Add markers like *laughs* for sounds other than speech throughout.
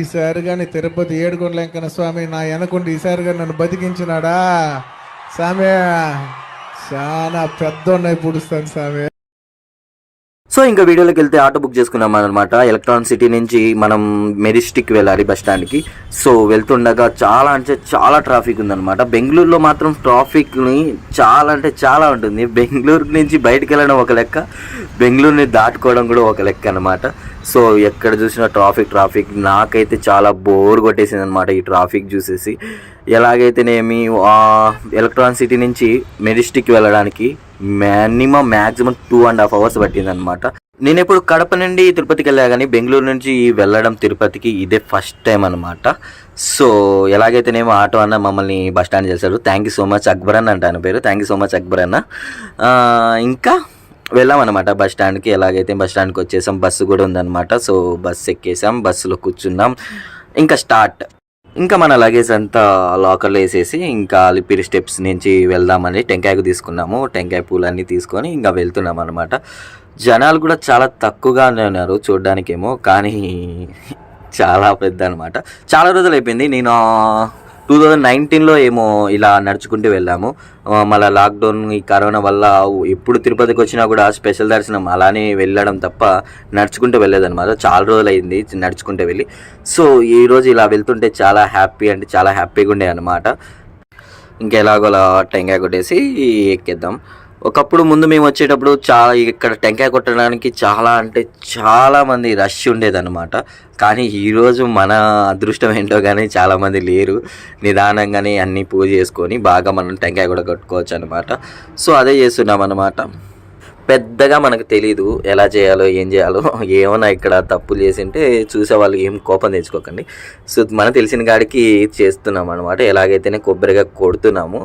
ఈసారి కానీ తిరుపతి ఏడుకొండ వెంకన్న స్వామి నా వెనకుండి ఈసారి కానీ నన్ను బతికించినాడా? స్వామి చాలా పెద్ద పుడుస్తాను స్వామి సో ఇంకా వీడియోలోకి వెళ్తే ఆటో బుక్ చేసుకున్నాం అనమాట ఎలక్ట్రాన్ సిటీ నుంచి మనం మెరిస్టిక్ వెళ్ళాలి బస్ స్టాండ్కి. సో వెళ్తుండగా చాలా అంటే చాలా ట్రాఫిక్ ఉందన్నమాట. బెంగళూరులో మాత్రం ట్రాఫిక్ని చాలా అంటే చాలా ఉంటుంది. బెంగళూరు నుంచి బయటకు వెళ్ళడం ఒక లెక్క బెంగళూరుని దాటుకోవడం కూడా ఒక లెక్క అనమాట సో ఎక్కడ చూసినా ట్రాఫిక్ ట్రాఫిక్ నాకైతే చాలా బోర్ కొట్టేసింది అనమాట ఈ ట్రాఫిక్ చూసేసి. ఎలాగైతేనేమి ఆ, ఎలక్ట్రాన్ సిటీ నుంచి మెరిస్టిక్ వెళ్ళడానికి minimum maximum two and half hours పట్టింది అనమాట నేను ఇప్పుడు కడప నుండి తిరుపతికి వెళ్ళా కానీ బెంగళూరు నుంచి వెళ్ళడం తిరుపతికి ఇదే ఫస్ట్ టైం అనమాట సో ఎలాగైతేనేమో ఆటో అన్న మమ్మల్ని బస్ స్టాండ్ చేశారు thank you so much Akbar అన్న అంట పేరు. Thank you so much Akbar అన్న. ఇంకా వెళ్ళామన్నమాట బస్ స్టాండ్కి ఎలాగైతే బస్ స్టాండ్కి వచ్చేసాం బస్సు కూడా ఉందన్నమాట. సో బస్సు ఎక్కేసాం బస్సులో కూర్చున్నాం. ఇంకా స్టార్ట్ ఇంకా మన లగేజ్ అంతా లాకర్లో వేసేసి ఇంకా అలిపిరి స్టెప్స్ నుంచి వెళ్దామని టెంకాయకు తీసుకున్నాము. టెంకాయ పూలన్నీ తీసుకొని ఇంకా వెళ్తున్నాం అనమాట జనాలు కూడా చాలా తక్కువగానే ఉన్నారు చూడ్డానికేమో కానీ చాలా పెద్ద అనమాట చాలా రోజులు అయిపోయింది నేను టూ థౌజండ్ నైన్టీన్లో ఏమో ఇలా నడుచుకుంటూ వెళ్ళాము. మళ్ళీ లాక్డౌన్ ఈ కరోనా వల్ల ఎప్పుడు తిరుపతికి వచ్చినా కూడా స్పెషల్ దర్శనం అలానే వెళ్ళడం తప్ప నడుచుకుంటూ వెళ్ళేదన్నమాట. చాలా రోజులు అయింది నడుచుకుంటూ వెళ్ళి. సో ఈరోజు ఇలా వెళ్తుంటే చాలా హ్యాపీ అంటే చాలా హ్యాపీగా ఉండే అనమాట ఇంకెలాగోలా టెంకాయ కొట్టేసి ఎక్కేద్దాం. ఒకప్పుడు ముందు మేము వచ్చేటప్పుడు చాలా ఇక్కడ టెంకాయ కొట్టడానికి చాలా అంటే చాలామంది రష్ ఉండేదన్నమాట. కానీ ఈరోజు మన అదృష్టం ఏంటో కానీ చాలామంది లేరు. నిదానంగానే అన్నీ పూజ చేసుకొని బాగా మనం టెంకాయ కూడా కొట్టుకోవచ్చు అనమాట సో అదే చేస్తున్నాం అనమాట పెద్దగా మనకు తెలీదు ఎలా చేయాలో ఏం చేయాలో. ఏమైనా ఇక్కడ తప్పులు చేసింటే చూసే వాళ్ళు ఏం కోపం తెచ్చుకోకండి. సో మనం తెలిసిన కాడికి చేస్తున్నాం అనమాట ఎలాగైతేనే కొబ్బరిగా కొడుతున్నాము.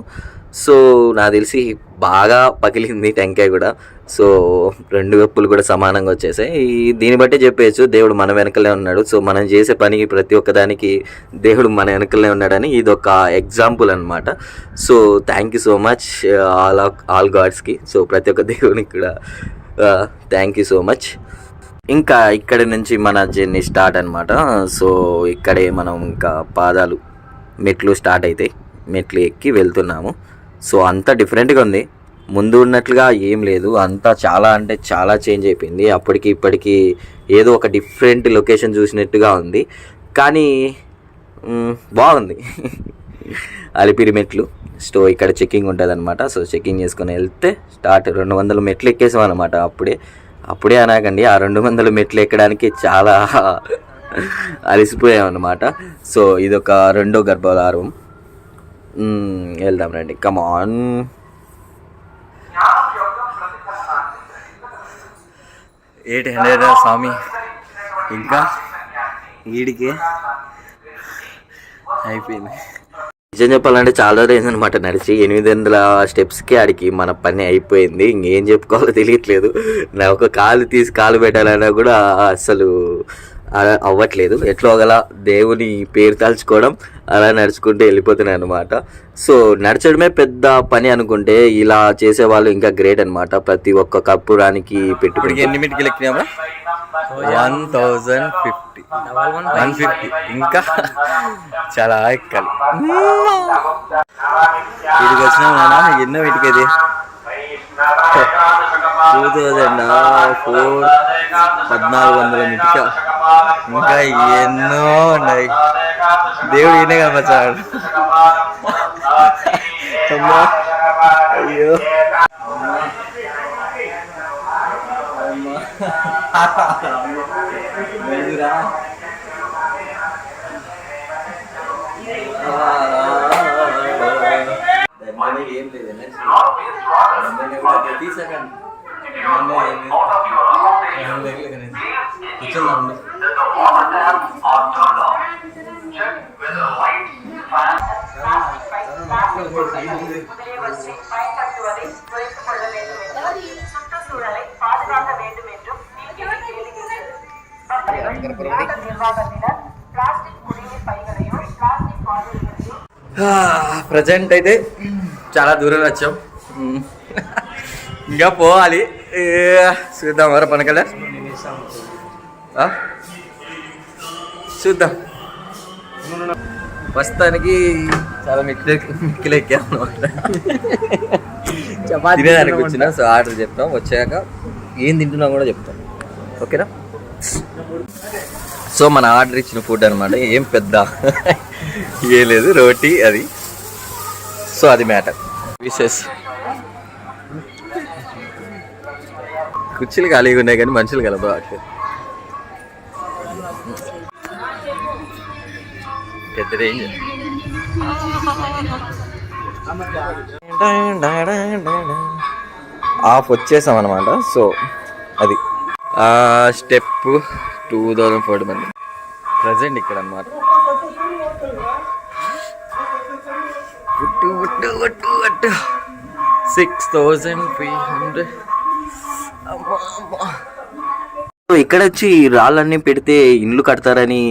సో నాకు తెలిసి బాగా పగిలింది టెంకాయ కూడా. సో రెండు గప్పులు కూడా సమానంగా వచ్చేసాయి. దీన్ని బట్టి చెప్పేయచ్చు దేవుడు మన వెనకలే ఉన్నాడు. సో మనం చేసే పనికి ప్రతి ఒక్కదానికి దేవుడు మన వెనకలే ఉన్నాడని ఇది ఒక ఎగ్జాంపుల్ అనమాట so thank you so much all all గాడ్స్కి so ప్రతి ఒక్క దేవునికి కూడా థ్యాంక్ యూ సో మచ్ ఇంకా ఇక్కడి నుంచి మన జర్నీ స్టార్ట్ అనమాట సో ఇక్కడే మనం ఇంకా పాదాలు మెట్లు స్టార్ట్ అవుతాయి మెట్లు ఎక్కి వెళ్తున్నాము. సో అంత డిఫరెంట్గా ఉంది. ముందు ఉన్నట్లుగా ఏం లేదు. అంతా చాలా అంటే చాలా చేంజ్ అయిపోయింది. అప్పటికి ఇప్పటికి ఏదో ఒక డిఫరెంట్ లొకేషన్ చూసినట్టుగా ఉంది. కానీ బాగుంది. *laughs* అలిపిరి మెట్లు. సో ఇక్కడ చెక్కింగ్ ఉంటుంది అనమాట సో చెక్కింగ్ చేసుకొని వెళ్తే స్టార్ట్ రెండు వందల మెట్లు ఎక్కేసాం అనమాట అప్పుడే. అప్పుడే అనకండి ఆ రెండు వందల మెట్లు ఎక్కడానికి చాలా *laughs* అలసిపోయాం అనమాట సో ఇదొక రెండో గర్భధారం. వెళ్దాం రండి. కమాన్ ఎయిట్ హండ్రెడ్ స్వామి? ఇంకా? వీడికి అయిపోయింది. నిజం చెప్పాలంటే చాలా రోజులు అనమాట నడిచి. ఎనిమిది వందల స్టెప్స్కి ఆడికి మన పని అయిపోయింది. ఇంకేం చెప్పుకోవాలో తెలియట్లేదు. నా ఒక కాలు తీసి కాలు పెట్టాలన్నా కూడా అసలు అలా అవ్వట్లేదు. ఎట్లా ఒకలా దేవుని పేరు తలుచుకోవడం అలా నడుచుకుంటూ వెళ్ళిపోతున్నాయి అనమాట సో నడచడమే పెద్ద పని అనుకుంటే ఇలా చేసే వాళ్ళు ఇంకా గ్రేట్ అనమాట ప్రతి ఒక్క కప్పురానికి పెట్టుబడి ఎన్ని మినిట్కి ఎక్కినామా? One thousand fifty. One fifty. ఇంకా చాలా ఎక్కాలి. వీటికి వచ్చినా ఎన్నో టూ థౌజండ్ ఫోర్ పద్నాలుగు వందల మిటిక ఇంకా ఎన్నో ఉన్నాయి. దేవుడు ఈయనే కనపచ్చాడు ప్రతి సెకండ్ కూర్చుందాం முதலியவற்றை பயன்படுத்துவதை குறைத்துக் கொள்ள வேண்டும் என்றும் சுற்றுச்சூழலை பாதுகாக்க வேண்டும் என்றும் நீதியை கேளுகிறது நாட்டு நிர்வாகத்தினர் பிளாஸ்டிக் குடிநீர் பைகளையும் பிளாஸ்டிக் பாட்டில்களையும் ప్రజెంట్ అయితే చాలా దూరం వచ్చాం మ్మ్. ఇంకా పోవాలి. చూద్దాం వర పనకలే. చూద్దాం. ప్రస్తుతానికి చాలా మిక్కిలి మిక్కిలి ఎక్కాను తినేదానికి వచ్చిన సో ఆర్డర్ చెప్తాం. వచ్చాక ఏం తింటున్నా కూడా చెప్తాం. ఓకేనా? సో మన ఆర్డర్ ఇచ్చిన ఫుడ్ అనమాట ఏం పెద్ద *laughs* ఏ లేదు రోటీ అది. సో అది మ్యాటర్. విశేష్ కుర్చీలు ఖాళీగా ఉన్నాయి కానీ మనుషులు కలపట్లేదు పెద్ద రేంజ్ ఆఫ్ వచ్చేసాం అనమాట సో అది. ఆ స్టెప్ టూ థౌజండ్ ఫోర్టీ మంది. ప్రజెంట్ ఇక్కడ అనమాట సిక్స్ థౌజండ్ త్రీ హండ్రెడ్. ఇక్కడ వచ్చి రాళ్ళన్నీ పెడితే ఇండ్లు కడతారని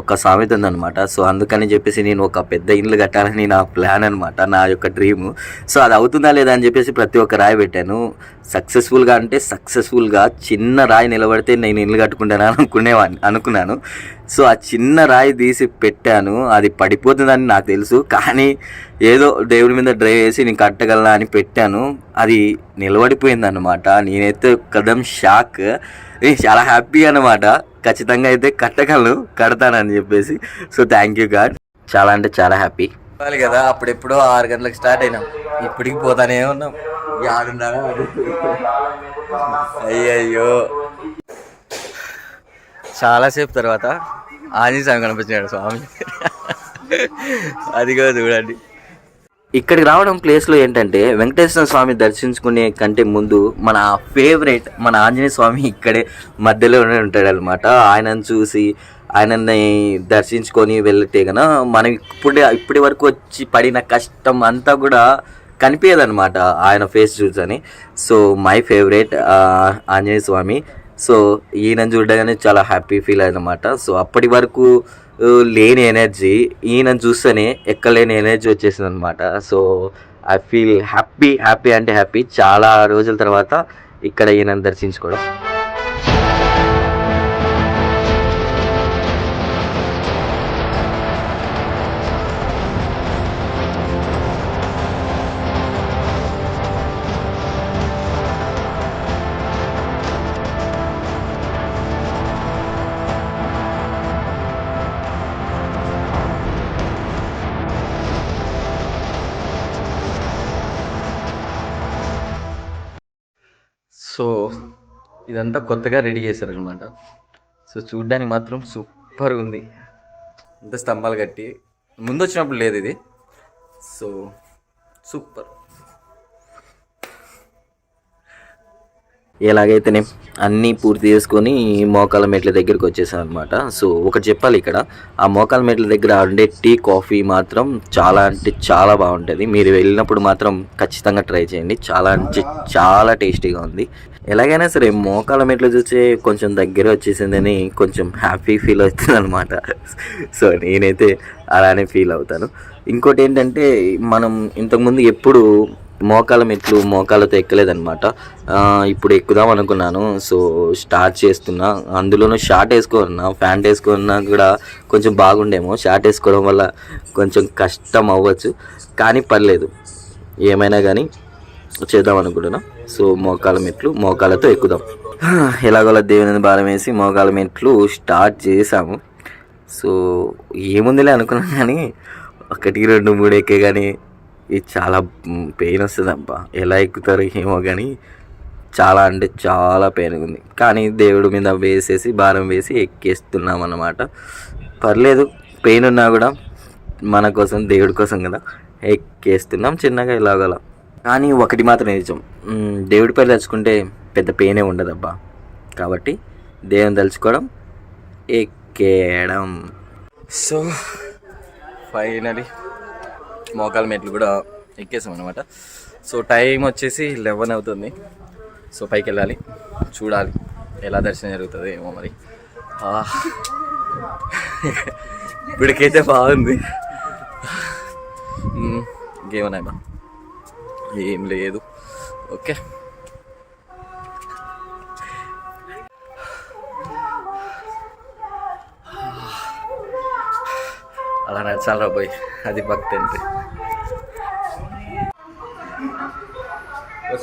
ఒక సామెత ఉందన్నమాట. సో అందుకని చెప్పేసి నేను ఒక పెద్ద ఇండ్లు కట్టాలని నా ప్లాన్ అనమాట నా యొక్క డ్రీమ్. సో అది అవుతుందా లేదా అని చెప్పేసి ప్రతి ఒక్క రాయి పెట్టాను. సక్సెస్ఫుల్గా అంటే సక్సెస్ఫుల్గా చిన్న రాయి నిలబడితే నేను ఇల్లు కట్టుకుంటాను అనుకునేవాడిని అనుకున్నాను. సో ఆ చిన్న రాయి తీసి పెట్టాను. అది పడిపోతుందని నాకు తెలుసు. కానీ ఏదో దేవుడి మీద డ్రైవ్ చేసి నేను కట్టగలనా అని పెట్టాను. అది నిలబడిపోయింది అనమాట నేనైతే కదం షాక్. నేను చాలా హ్యాపీ అనమాట ఖచ్చితంగా అయితే కట్టగలను కడతానని చెప్పేసి. So thank you God. చాలా అంటే చాలా హ్యాపీ. కదా అప్పుడెప్పుడో ఆరు గంటలకు స్టార్ట్ అయినాం. ఇప్పటికి పోతానే ఉన్నాం. యాడున్నారా అయ్యయ్యో. చాలాసేపు తర్వాత ఆంజనేయ స్వామి కనిపించాడు స్వామి. అది కూడా చూడండి. ఇక్కడికి రావడం ప్లేస్లో ఏంటంటే వెంకటేశ్వర స్వామి దర్శించుకునే కంటే ముందు మన ఫేవరెట్ మన ఆంజనేయ స్వామి ఇక్కడే మధ్యలోనే ఉంటాడు అనమాట ఆయనను చూసి ఆయనని దర్శించుకొని వెళ్తే గన మనం ఇప్పుడే ఇప్పటి వరకు వచ్చి పడిన కష్టం అంతా కూడా కనిపించదనమాట ఆయన face చూసని so my favourite Anjaneya Swamy. So ఈయన చూడగానే చాలా హ్యాపీ ఫీల్ అన్నమాట సో అప్పటి వరకు లేని ఎనర్జీ ఈయన చూస్తేనే ఎక్కలేని ఎనర్జీ వచ్చేసింది అనమాట so I feel happy happy అంటే హ్యాపీ. చాలా రోజుల తర్వాత ఇక్కడ ఈయన దర్శించుకోవడం. సో ఇదంతా కొత్తగా రెడీ చేశారు అనమాట సో చూడ్డానికి మాత్రం సూపర్ ఉంది. అంత స్తంభాలు కట్టి ముందు వచ్చినప్పుడు లేదు ఇది. So super. ఎలాగైతేనే అన్నీ పూర్తి చేసుకొని మోకాల మెట్ల దగ్గరికి వచ్చేసాం అనమాట సో ఒకటి చెప్పాలి ఇక్కడ. ఆ మోకాల మెట్ల దగ్గర ఉండే టీ కాఫీ మాత్రం చాలా అంటే చాలా బాగుంటుంది. మీరు వెళ్ళినప్పుడు మాత్రం ఖచ్చితంగా ట్రై చేయండి. చాలా అంటే చాలా టేస్టీగా ఉంది. ఎలాగైనా సరే మోకాల మెట్లు చూసే కొంచెం దగ్గర వచ్చేసిందని కొంచెం హ్యాపీ ఫీల్ అవుతుంది అనమాట సో నేనైతే అలానే ఫీల్ అవుతాను. ఇంకోటి ఏంటంటే మనం ఇంతకుముందు ఎప్పుడు మోకాల మెట్లు మోకాలతో ఎక్కలేదనమాట ఇప్పుడు ఎక్కుదాం అనుకున్నాను. సో స్టార్ట్ చేస్తున్నా. అందులోనూ షార్ట్ వేసుకున్నా ప్యాంట్ వేసుకున్నా కూడా కొంచెం బాగుండేమో. షార్ట్ వేసుకోవడం వల్ల కొంచెం కష్టం అవ్వచ్చు. కానీ పర్లేదు. ఏమైనా కానీ చేద్దాం అనుకుంటున్నా. సో మోకాల మెట్లు మోకాలతో ఎక్కుదాం. ఎలాగోలా దేవుని భారం వేసి మోకాల మెట్లు స్టార్ట్ చేసాము. సో ఏముందిలే అనుకున్నాను కానీ ఒకటి రెండు మూడు ఎక్కే కానీ ఇది చాలా పెయిన్ వస్తుంది అబ్బా ఎలా ఎక్కుతారు ఏమో కానీ చాలా అంటే చాలా పెయిన్ ఉంది. కానీ దేవుడి మీద వేసేసి భారం వేసి ఎక్కేస్తున్నాం అన్నమాట పర్లేదు పెయిన్ ఉన్నా కూడా మన కోసం దేవుడి కోసం కదా ఎక్కేస్తున్నాం చిన్నగా ఇలాగల. కానీ ఒకటి మాత్రం నిజం. దేవుడి పేరు తలుచుకుంటే పెద్ద పెయినే ఉండదబ్బా. కాబట్టి దేవుని తలుచుకోవడం ఎక్కేయడం. సో ఫైనలీ మోకాల మెట్లు కూడా ఎక్కేసాం అనమాట సో టైం వచ్చేసి లెవెన్ అవుతుంది. సో పైకి వెళ్ళాలి. చూడాలి. ఎలా దర్శనం జరుగుతుంది ఏమో మరి. ఇప్పటికైతే బాగుంది. ఇంకేమన్నా ఏం లేదు. ఓకే. అలా నచ్చాలరా పోయి. అది భక్తి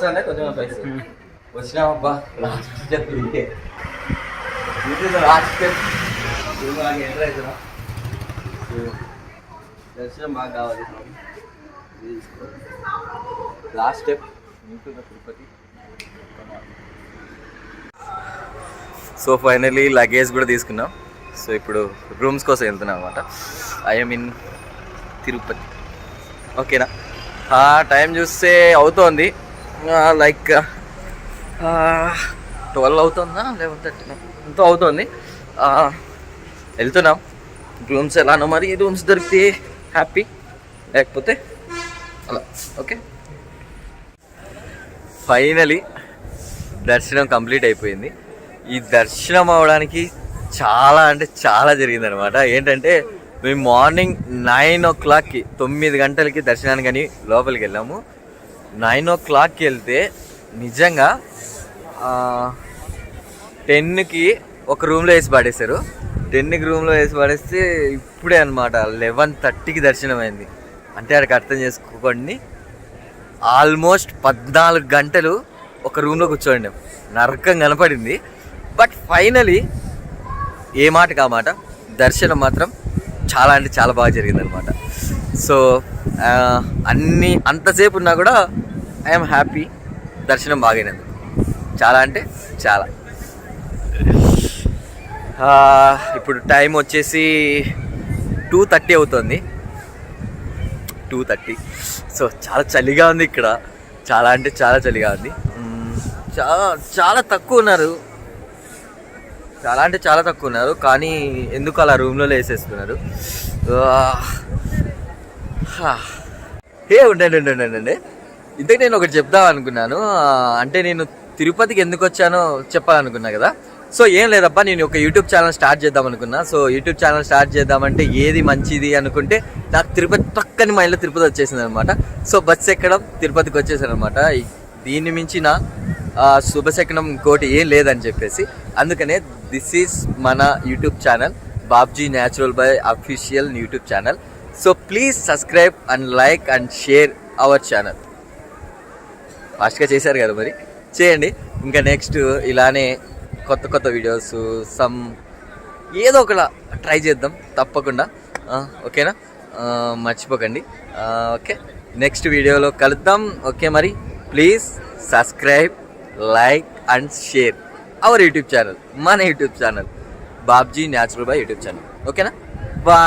అంటే కొంచెం పైసలు వచ్చినామబ్బా లాస్ట్ స్టెప్ ఇదే. ఇది లాస్ట్ స్టెప్. ఎంటర్ అవుతున్నా. దర్శనం బాగా కావాలి. Last step. ఉంటుందా తిరుపతి. సో ఫైనలీ లగేజ్ కూడా తీసుకున్నాం. సో ఇప్పుడు రూమ్స్ కోసం వెళ్తున్నాం అనమాట ఐఎమ్ ఇన్ తిరుపతి ఓకేనా టైం చూస్తే అవుతోంది. లైక్ ట్వెల్వ్ అవుతుందా? లెవెన్ థర్టీ ఎంతో అవుతుంది. వెళ్తున్నాం. రూమ్స్ ఎలానో మరి రూమ్స్ దొరికితే హ్యాపీ లేకపోతే అలా. ఓకే ఫైనలీ దర్శనం కంప్లీట్ అయిపోయింది. ఈ దర్శనం అవడానికి చాలా అంటే చాలా జరిగింది అనమాట ఏంటంటే మేము మార్నింగ్ నైన్ ఓ క్లాక్కి తొమ్మిది గంటలకి దర్శనానికి అని లోపలికి వెళ్ళాము. నైన్ ఓ క్లాక్కి వెళ్తే నిజంగా టెన్కి ఒక రూమ్లో వేసి పడేశారు. టెన్కి రూమ్లో వేసి పడేస్తే ఇప్పుడే అనమాట లెవెన్ థర్టీకి దర్శనం అయింది అంటే అక్కడికి అర్థం చేసుకోకండి ఆల్మోస్ట్ పద్నాలుగు గంటలు ఒక రూమ్లో కూర్చోండి. నరకం కనపడింది. బట్ ఫైనలీ ఏ మాట కా మాట దర్శనం మాత్రం చాలా అంటే చాలా బాగా జరిగిందనమాట సో అన్ని అంతసేపు ఉన్నా కూడా ఐఎమ్ హ్యాపీ దర్శనం బాగైనందుకు. చాలా అంటే చాలా. ఇప్పుడు టైం వచ్చేసి టూ థర్టీ అవుతుంది. Two thirty. సో చాలా చలిగా ఉంది ఇక్కడ. చాలా అంటే చాలా చలిగా ఉంది. చాలా చాలా తక్కువ ఉన్నారు. చాలా అంటే చాలా తక్కువ ఉన్నారు కానీ ఎందుకు అలా రూమ్లో వేసేస్తున్నారు హే. ఏ ఉండండి ఉండండి ఉండండి ఇంతకు నేను ఒకటి చెప్దాం అనుకున్నాను. అంటే నేను తిరుపతికి ఎందుకు వచ్చానో చెప్పాలనుకున్నా కదా. సో ఏం లేదబ్బా నేను ఒక యూట్యూబ్ ఛానల్ స్టార్ట్ చేద్దాం అనుకున్నా. సో యూట్యూబ్ ఛానల్ స్టార్ట్ చేద్దామంటే ఏది మంచిది అనుకుంటే నాకు తిరుపతి పక్కని మైండ్లో తిరుపతి వచ్చేసింది అనమాట సో బస్ ఎక్కడం తిరుపతికి వచ్చేసాను అనమాట దీన్ని మించిన శుభశకనం ఇంకోటి ఏం లేదని చెప్పేసి అందుకనే దిస్ ఈజ్ మన YouTube channel Babji natural by official YouTube channel so please subscribe and like and share our channel ఫాస్ట్గా చేశారు కదా మరి చేయండి ఇంకా నెక్స్ట్ ఇలానే కొత్త కొత్త వీడియోస్ సమ్ ఏదో ఒకలా ట్రై చేద్దాం తప్పకుండా. ఓకేనా మర్చిపోకండి. ఓకే నెక్స్ట్ వీడియోలో కలుద్దాం. ఓకే మరి. Please subscribe like and share our YouTube channel మన YouTube channel Babji natural by YouTube channel ఓకేనా బాయ్